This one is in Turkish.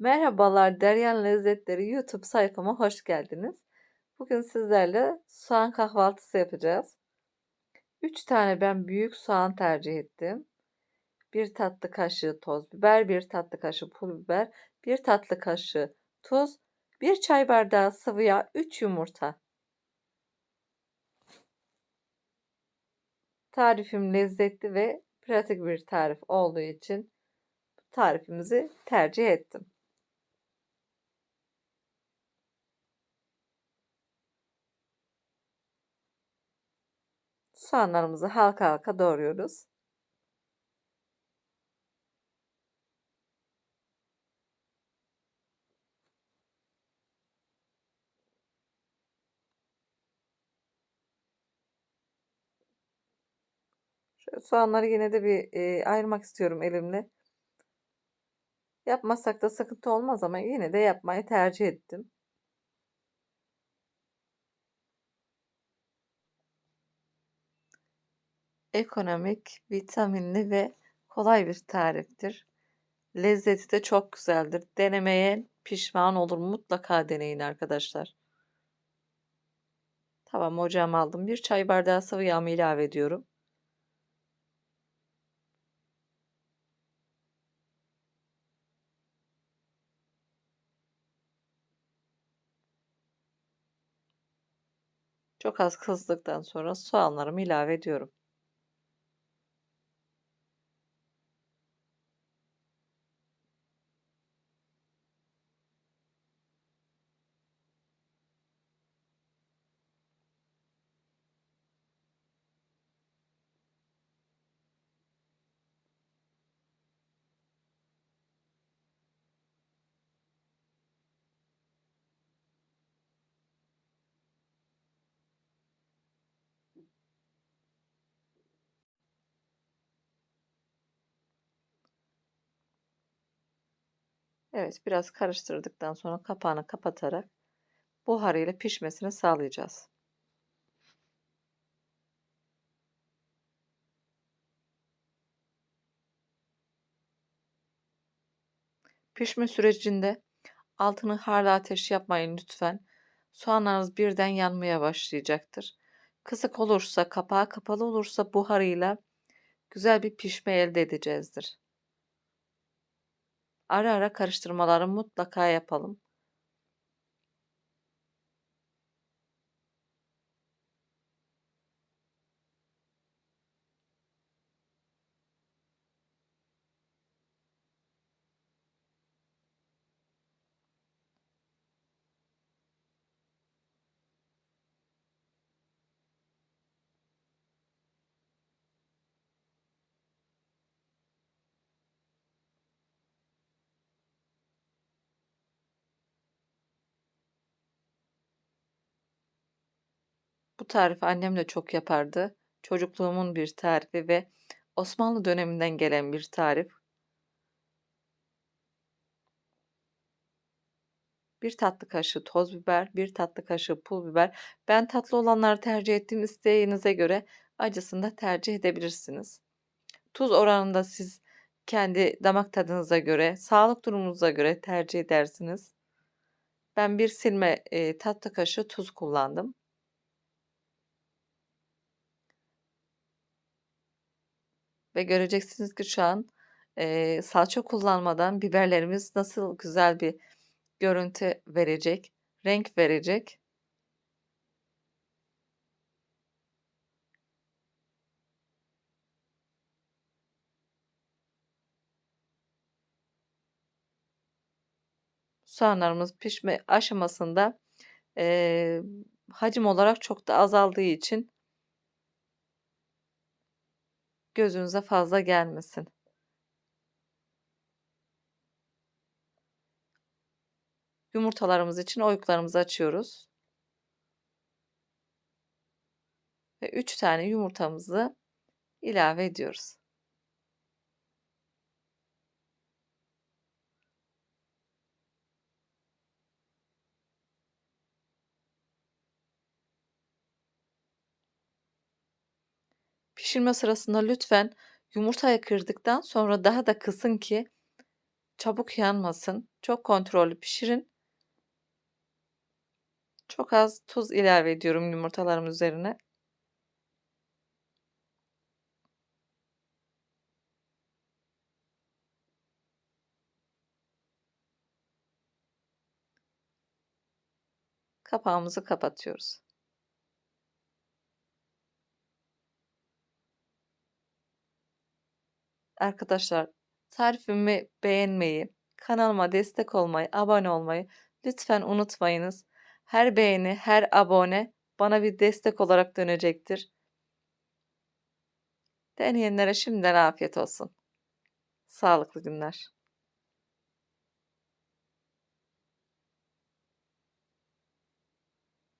Merhabalar, Deryan Lezzetleri YouTube sayfama hoş geldiniz. Bugün sizlerle soğan kahvaltısı yapacağız. 3 tane ben büyük soğan tercih ettim. 1 tatlı kaşığı toz biber, 1 tatlı kaşığı pul biber, 1 tatlı kaşığı tuz, 1 çay bardağı sıvı yağ, 3 yumurta. Tarifim lezzetli ve pratik bir tarif olduğu için tarifimizi tercih ettim. Soğanlarımızı halka halka doğruyoruz. Soğanları yine de bir e, ayırmak istiyorum elimle. Yapmazsak da sıkıntı olmaz ama yine de yapmayı tercih ettim. Ekonomik, vitaminli ve kolay bir tariftir. Lezzeti de çok güzeldir. Denemeye pişman olur. Mutlaka deneyin arkadaşlar. Tamam ocağıma aldım. Bir çay bardağı sıvı yağımı ilave ediyorum. Çok az kızdıktan sonra soğanlarımı ilave ediyorum. Evet, biraz karıştırdıktan sonra kapağını kapatarak buharıyla pişmesini sağlayacağız. Pişme sürecinde altını harlı ateş yapmayın lütfen. Soğanlarınız birden yanmaya başlayacaktır. Kısık olursa, kapağı kapalı olursa buharıyla güzel bir pişme elde edeceğizdir. Ara ara karıştırmaları mutlaka yapalım. Tarifi annem de çok yapardı. Çocukluğumun bir tarifi ve Osmanlı döneminden gelen bir tarif. Bir tatlı kaşığı toz biber, bir tatlı kaşığı pul biber. Ben tatlı olanları tercih ettiğim isteğinize göre acısını da tercih edebilirsiniz. Tuz oranında siz kendi damak tadınıza göre, sağlık durumunuza göre tercih edersiniz. Ben bir silme e, tatlı kaşığı tuz kullandım. Ve göreceksiniz ki şu an e, salça kullanmadan biberlerimiz nasıl güzel bir görüntü verecek, renk verecek. Soğanlarımız pişme aşamasında e, hacim olarak çok da azaldığı için gözünüze fazla gelmesin. Yumurtalarımız için oyuklarımızı açıyoruz. Ve 3 tane yumurtamızı ilave ediyoruz. Pişirme sırasında lütfen yumurtayı kırdıktan sonra daha da kısın ki çabuk yanmasın. Çok kontrollü pişirin. Çok az tuz ilave ediyorum yumurtalarım üzerine. Kapağımızı kapatıyoruz. Arkadaşlar tarifimi beğenmeyi, kanalıma destek olmayı, abone olmayı lütfen unutmayınız. Her beğeni, her abone bana bir destek olarak dönecektir. Deneyenlere şimdiden afiyet olsun. Sağlıklı günler.